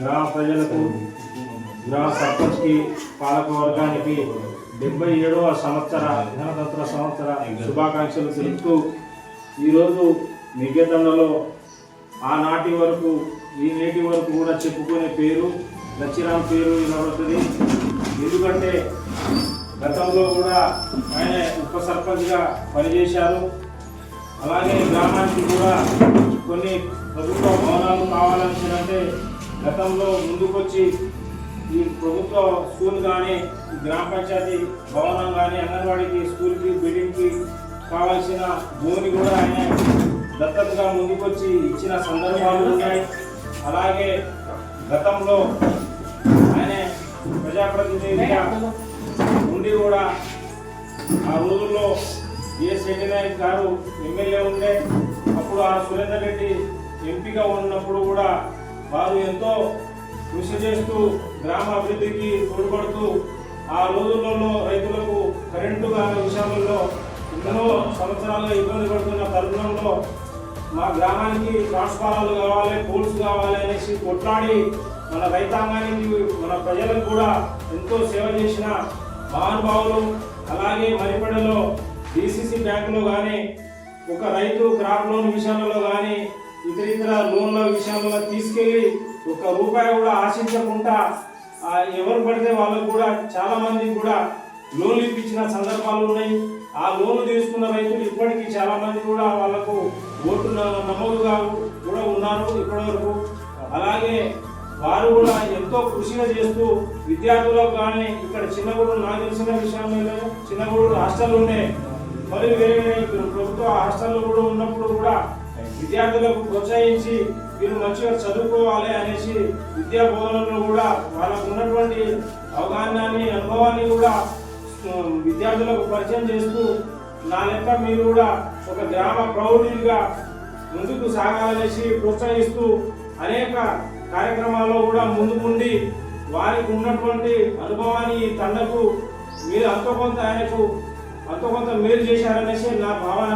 గ్రామ ప్రజలకు గ్రామ సర్పంచ్కి పాలక వర్గానికి డెబ్బై ఏడవ సంవత్సర గణతంత్ర సంవత్సర శుభాకాంక్షలు తెలుపుతూ ఈరోజు మిగతంలో ఆనాటి వరకు ఈ నేటి వరకు కూడా చెప్పుకునే పేరు లచ్చిరామ్ పేరు వినబడుతుంది. ఎందుకంటే గతంలో కూడా ఆయన ఉప సర్పంచ్గా పనిచేశారు. అలాగే గ్రామానికి కూడా కొన్ని ప్రభుత్వ భవనాలు కావాలనుకుంటే గతంలో ముందుకొచ్చి ఈ ప్రభుత్వ స్కూల్ కానీ ఈ గ్రామ పంచాయతీ భవనం కానీ అంగన్వాడీకి స్కూల్కి బిల్డింగ్కి కావాల్సిన భూమిని కూడా ఆయన దత్తతగా ముందుకొచ్చి ఇచ్చిన సందర్భాలు ఉన్నాయి. అలాగే గతంలో ఆయన ప్రజాప్రతినిధిగా ఉండి కూడా ఆ రోజుల్లో ఏ శెట్టి గారు ఎమ్మెల్యే ఉండే అప్పుడు ఆ సురేందర్ రెడ్డి ఎంపీగా ఉన్నప్పుడు కూడా వారు ఎంతో కృషి చేస్తూ గ్రామ అభివృద్ధికి తోడ్పడుతూ ఆ రోజులలో రైతులకు కరెంటు కాని విషయాలలో ఎన్నో సంవత్సరాలుగా ఇబ్బంది పడుతున్న తరుణంలో మా గ్రామానికి ట్రాన్స్ఫారాలు కావాలి పోల్స్ కావాలి అనేసి కొట్లాడి మన రైతాంగానికి మన ప్రజలకు కూడా ఎంతో సేవ చేసిన మహానుభావులు అలాగే మరిపడలో డిసిసి బ్యాంకులో కానీ ఒక రైతు క్రాప్ లోన్ విషయంలో కానీ ఇతర ఇతర లోన్ల విషయంలో తీసుకెళ్ళి ఒక రూపాయి కూడా ఆశించకుండా ఎవరు పడితే వాళ్ళకు కూడా చాలామందికి కూడా లోన్లు ఇప్పించిన సందర్భాలు ఉన్నాయి. ఆ లోన్లు తీసుకున్న రైతులు ఇప్పటికీ చాలా మంది కూడా వాళ్ళకు ఓటు నమోదుగా కూడా ఉన్నారు ఇప్పటివరకు. అలాగే వారు కూడా ఎంతో కృషిగా చేస్తూ విద్యార్థులకు కానీ ఇక్కడ చిన్నగూడు నాకు తెలిసిన విషయం చిన్నగూడు హాస్టల్లోనే మరి వేరే ప్రభుత్వ హాస్టల్లో కూడా ఉన్నప్పుడు కూడా విద్యార్థులకు ప్రోత్సహించి మీరు మంచిగా చదువుకోవాలి అనేసి విద్యా బోధనలో కూడా వాళ్ళకు ఉన్నటువంటి అవగాహనాన్ని అనుభవాన్ని కూడా విద్యార్థులకు పరిచయం చేస్తూ నా లెక్క మీరు కూడా ఒక గ్రామ ప్రౌఢిగా ముందుకు సాగాలనేసి ప్రోత్సహిస్తూ అనేక కార్యక్రమాల్లో కూడా ముందుకుండి వారికి ఉన్నటువంటి అనుభవాన్ని ఈ తండకు మీరు అంత కొంత ఆయనకు అంత కొంత మేలు చేశారనేసి నా భావన.